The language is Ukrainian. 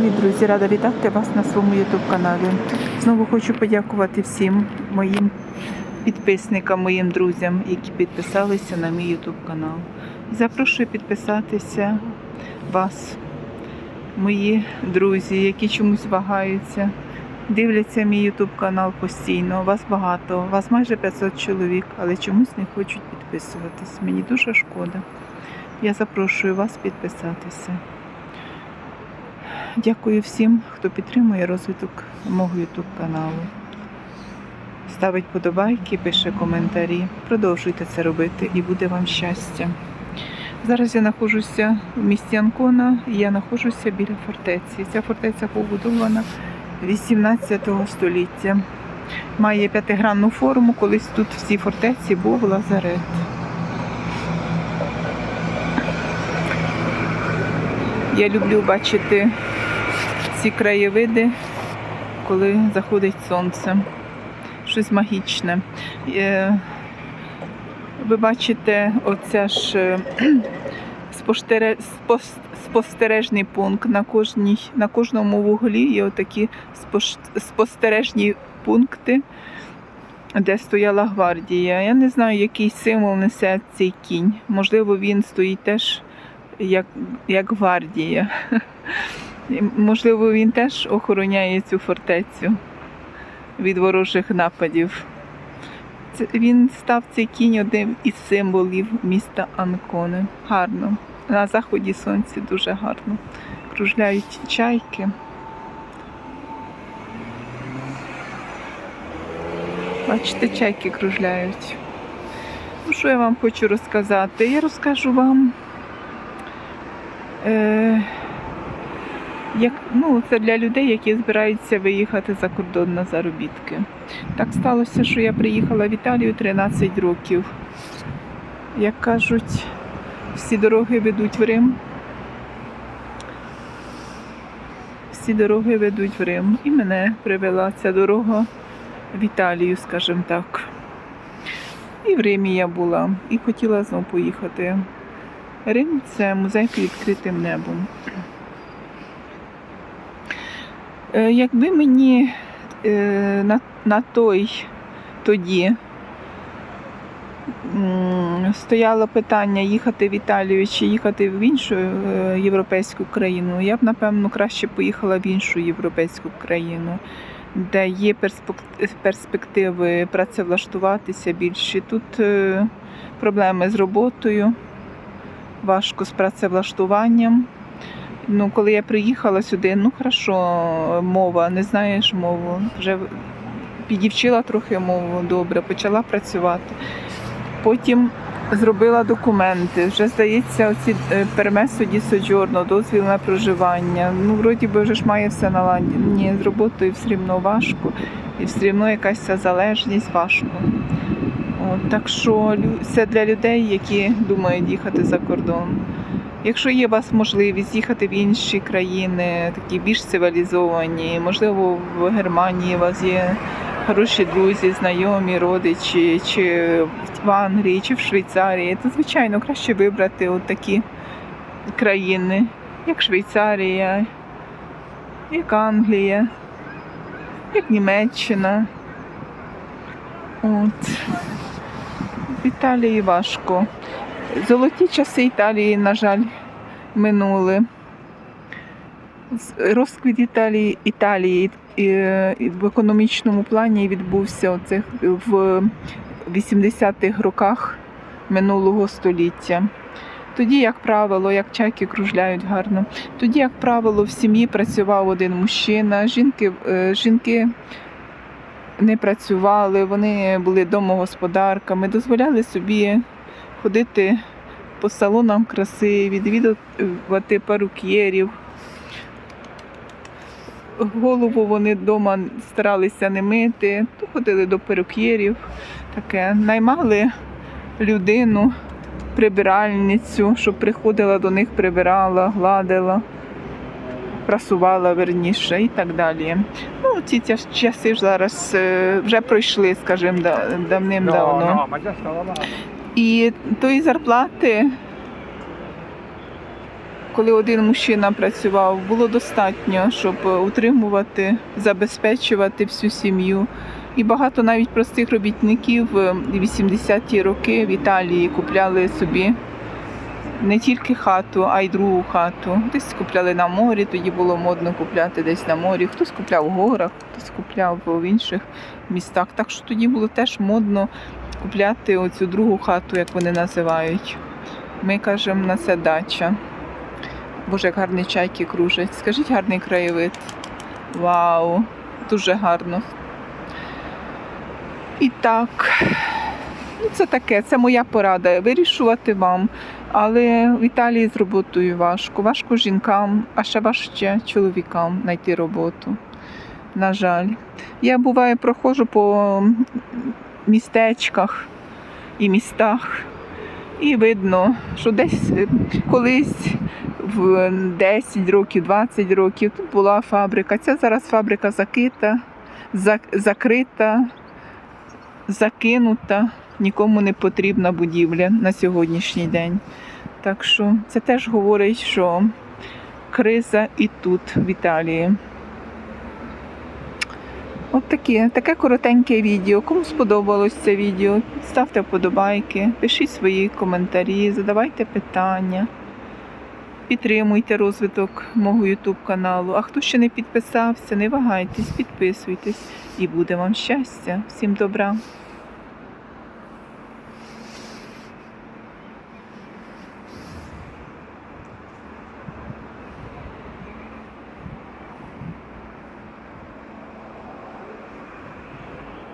Привіт, друзі! Рада вітати вас на своєму YouTube каналі. Знову хочу подякувати всім моїм підписникам, моїм друзям, які підписалися на мій YouTube канал. Запрошую підписатися вас, мої друзі, які чомусь вагаються. Дивляться мій YouTube канал постійно. Вас багато, вас майже 500 чоловік, але чомусь не хочуть підписуватись. Мені дуже шкода. Я запрошую вас підписатися. Дякую всім, хто підтримує розвиток мого YouTube каналу. Ставить подобайки, пише коментарі. Продовжуйте це робити і буде вам щастя. Зараз я знаходжуся в місті Анкона і я знаходжуся біля фортеці. Ця фортеця побудована 18 століття. Має п'ятигранну форму, колись тут в фортеці був лазарет. Я люблю бачити ці краєвиди, коли заходить сонце. Щось магічне. Е, Ви бачите, оця ж е, спостере- спос- спостережний пункт на кожній, на кожному вуглі є отакі спостережні пункти, де стояла гвардія. Я не знаю, який символ несе цей кінь. Можливо, він стоїть теж як, як гвардія. Можливо, він теж охороняє цю фортецю від ворожих нападів. Він став цей кінь одним із символів міста Анкони. Гарно. На заході сонця дуже гарно. Кружляють чайки. Бачите, чайки кружляють. Ну, що я вам хочу розказати? Я розкажу вам. Е, як, ну, це для людей, які збираються виїхати за кордон на заробітки. Так сталося, що я приїхала в Італію 13 років. Як кажуть, всі дороги ведуть в Рим. Всі дороги ведуть в Рим. І мене привела ця дорога в Італію, скажімо так. І в Римі я була, і хотіла знову поїхати. Рим це музей під відкритим небом. Е, Якби мені е, на, на той тоді стояло питання їхати в Італію чи їхати в іншу е, європейську країну, я б напевно краще поїхала в іншу європейську країну, де є перспективи працевлаштуватися більше. Тут проблеми з роботою, важко з працевлаштуванням. Ну, коли я приїхала сюди, ну хорошо, мова, не знаєш мову. Вже підівчила трохи мову добре, почала працювати. Потім зробила документи. Вже здається, оці е, пермесо соджорно, дозвіл на проживання. Ну, вроді би вже ж має все. Ні, з роботою все рівно важко, і все рівно якась ця залежність важко. От, так що це для людей, які думають їхати за кордон. Якщо є у вас можливість їхати в інші країни, такі більш цивілізовані, можливо, в Германії у вас є хороші друзі, знайомі, родичі, чи в Англії, чи в Швейцарії, то звичайно краще вибрати от такі країни, як Швейцарія, як Англія, як Німеччина. От. В Італії важко. Золоті часи Італії, на жаль, минули. Розквіт Італії, Італії в економічному плані відбувся оцих в 80-х роках минулого століття. Тоді, як правило, як чайки кружляють гарно, тоді, як правило, в сім'ї працював один мужчина, жінки, е, жінки не працювали, вони були домогосподарками, дозволяли собі ходити по салонам краси, відвідувати парук'єрів. Голову вони вдома старалися не мити, то ходили до перук'єрів, таке. Наймали людину, прибиральницю, щоб приходила до них, прибирала, гладила, прасувала верніше і так далі. Ну, ці часи зараз е, вже пройшли, скажімо, давним-давно. І тої зарплати коли один мужчина працював, було достатньо, щоб утримувати, забезпечувати всю сім'ю. І багато навіть простих робітників е, 80-ті роки в Італії купляли собі не тільки хату, а й другу хату. Десь купляли на морі, тоді було модно купляти десь на морі. Хтось купляв в горах, хтось купляв в інших містах. Так що тоді було теж модно купляти оцю другу хату, як вони називають. Ми кажемо на це дача. Боже, як гарні чайки кружать. Скажіть гарний краєвид. Вау! Дуже гарно. І так, ну це таке, це моя порада. Вирішувати вам. Але в Італії з роботою важко. Важко жінкам, а ще важче чоловікам знайти роботу. На жаль. Я буває проходжу по містечках і містах, і видно, що десь е, колись в 10 років, 20 років тут була фабрика. Ця зараз фабрика закита, закрита, закинута, нікому не потрібна будівля на сьогоднішній день. Так що це теж говорить, що криза і тут, в Італії. От таке, таке коротеньке відео. Кому сподобалось це відео, ставте вподобайки, пишіть свої коментарі, задавайте питання, підтримуйте розвиток мого YouTube каналу. А хто ще не підписався, не вагайтесь, підписуйтесь і буде вам щастя. Всім добра!